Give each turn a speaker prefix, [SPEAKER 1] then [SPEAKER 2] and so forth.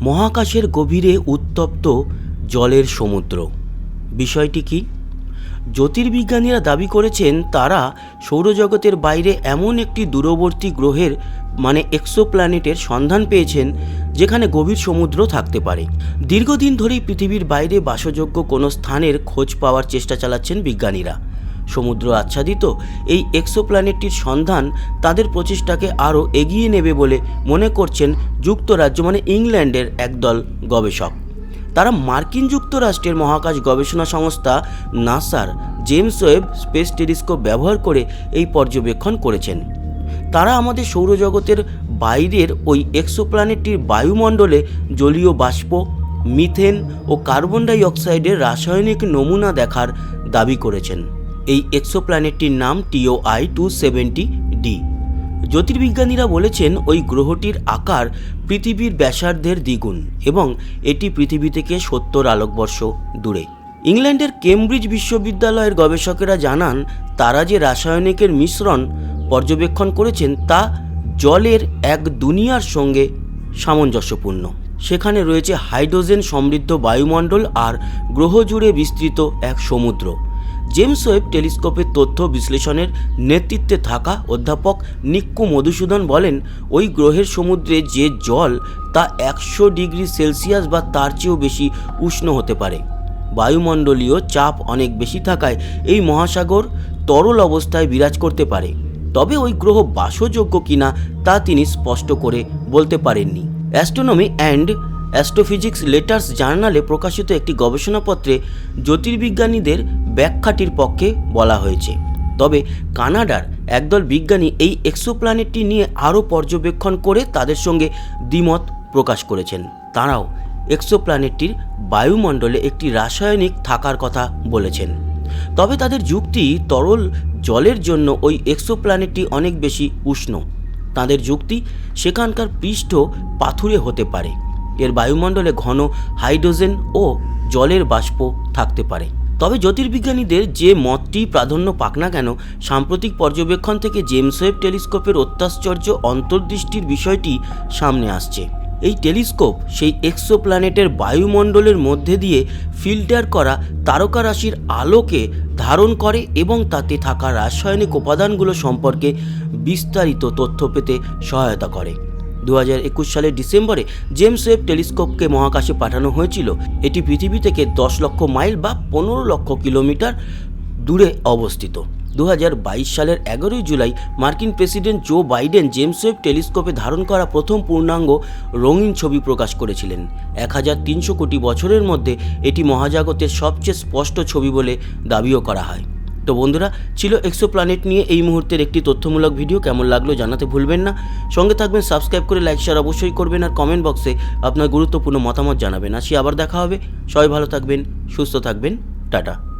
[SPEAKER 1] মহাকাশের গভীরে উত্তপ্ত জলের সমুদ্র। বিষয়টি কি? জ্যোতির্বিজ্ঞানীরা দাবি করেছেন, তারা সৌরজগতের বাইরে এমন একটি দূরবর্তী গ্রহের মানে এক্সোপ্ল্যানেটের সন্ধান পেয়েছেন, যেখানে গভীর সমুদ্র থাকতে পারে। দীর্ঘদিন ধরেই পৃথিবীর বাইরে বাসযোগ্য কোনো স্থানের খোঁজ পাওয়ার চেষ্টা চালাচ্ছেন বিজ্ঞানীরা। সমুদ্র আচ্ছাদিত, এই এক্সোপ্ল্যানেটটির সন্ধান তাদের প্রচেষ্টাকে আরও এগিয়ে নেবে বলে মনে করছেন যুক্তরাজ্য মানে ইংল্যান্ডের একদল গবেষক। তারা মার্কিন যুক্তরাষ্ট্রের মহাকাশ গবেষণা সংস্থা নাসার জেমস ওয়েব স্পেস টেলিস্কোপ ব্যবহার করে এই পর্যবেক্ষণ করেছেন। তারা আমাদের সৌরজগতের বাইরের ওই এক্সোপ্ল্যানেটটির বায়ুমণ্ডলে জলীয় বাষ্প, মিথেন ও কার্বন ডাই অক্সাইডের রাসায়নিক নমুনা দেখার দাবি করেছেন। এই এক্সোপ্ল্যানেটটির নাম টিওআই টু সেভেন্টি ডি জ্যোতির্বিজ্ঞানীরা বলেছেন, ওই গ্রহটির আকার পৃথিবীর ব্যাসার্ধের দ্বিগুণ এবং এটি পৃথিবী থেকে সত্তর আলোকবর্ষ দূরে। ইংল্যান্ডের কেমব্রিজ বিশ্ববিদ্যালয়ের গবেষকেরা জানান, তারা যে রাসায়নিকের মিশ্রণ পর্যবেক্ষণ করেছেন, তা জলের এক দুনিয়ার সঙ্গে সামঞ্জস্যপূর্ণ। সেখানে রয়েছে হাইড্রোজেন সমৃদ্ধ বায়ুমণ্ডল আর গ্রহ জুড়ে বিস্তৃত এক সমুদ্র। জেমস ওয়েব টেলিস্কোপের তথ্য বিশ্লেষণের নেতৃত্বে থাকা অধ্যাপক নিক্কু মধুসূদন বলেন, ওই গ্রহের সমুদ্রে যে জল তা একশো ডিগ্রি সেলসিয়াস বা তার চেয়েও বেশি উষ্ণ হতে পারে। বায়ুমণ্ডলীয় চাপ অনেক বেশি থাকায় এই মহাসাগর তরল অবস্থায় বিরাজ করতে পারে। তবে ওই গ্রহ বাসযোগ্য কিনা তা তিনি স্পষ্ট করে বলতে পারেননি। অ্যাস্ট্রোনমি অ্যান্ড অ্যাস্ট্রোফিজিক্স লেটার্স জার্নালে প্রকাশিত একটি গবেষণাপত্রে জ্যোতির্বিজ্ঞানীদের ব্যাখ্যাটির পক্ষে বলা হয়েছে। তবে কানাডার একদল বিজ্ঞানী এই এক্সোপ্ল্যানেটটি নিয়ে আরও পর্যবেক্ষণ করে তাদের সঙ্গে দ্বিমত প্রকাশ করেছেন। তাঁরাও এক্সোপ্ল্যানেটটির বায়ুমণ্ডলে একটি রাসায়নিক থাকার কথা বলেছেন। তবে তাদের যুক্তি তরল জলের জন্য ওই এক্সোপ্ল্যানেটটি অনেক বেশি উষ্ণ। তাদের যুক্তি সেখানকার পৃষ্ঠ পাথুরে হতে পারে। এর বায়ুমণ্ডলে ঘন হাইড্রোজেন ও জলের বাষ্প থাকতে পারে। তবে জ্যোতির্বিজ্ঞানীদের যে মতটি প্রাধান্য পাক না কেন, সাম্প্রতিক পর্যবেক্ষণ থেকে জেমস ওয়েব টেলিস্কোপের অত্যাশ্চর্য অন্তর্দৃষ্টির বিষয়টি সামনে আসছে। এই টেলিস্কোপ সেই এক্সোপ্ল্যানেটের বায়ুমণ্ডলের মধ্যে দিয়ে ফিল্টার করা তারকারাশির আলোকে ধারণ করে এবং তাতে থাকা রাসায়নিক উপাদানগুলো সম্পর্কে বিস্তারিত তথ্য পেতে সহায়তা করে। দু সালের ডিসেম্বরে জেমস ওয়েব টেলিস্কোপকে মহাকাশে পাঠানো হয়েছিল। এটি পৃথিবী থেকে দশ লক্ষ মাইল বা পনেরো লক্ষ কিলোমিটার দূরে অবস্থিত। দু হাজার বাইশ সালের এগারোই জুলাই মার্কিন president Joe Biden James Webb টেলিস্কোপে ধারণ করা প্রথম পূর্ণাঙ্গ রঙিন ছবি প্রকাশ করেছিলেন। এক হাজার তিনশো কোটি বছরের মধ্যে এটি মহাজাগতের সবচেয়ে স্পষ্ট ছবি বলে দাবিও করা হয়। তো বন্ধুরা, ছিল এক্সো প্ল্যানেট নিয়ে এই মুহূর্তের একটি তথ্যমূলক ভিডিও। কেমন লাগল জানাতে ভুলবেন না। সঙ্গে থাকবেন সাবস্ক্রাইব করে লাইক শেয়ার অবশ্যই করবেন আর কমেন্ট বক্সে আপনার গুরুত্বপূর্ণ মতামত জানাবেন। আসি, আবার দেখা হবে। সবাই ভালো থাকবেন, সুস্থ থাকবেন। টাটা।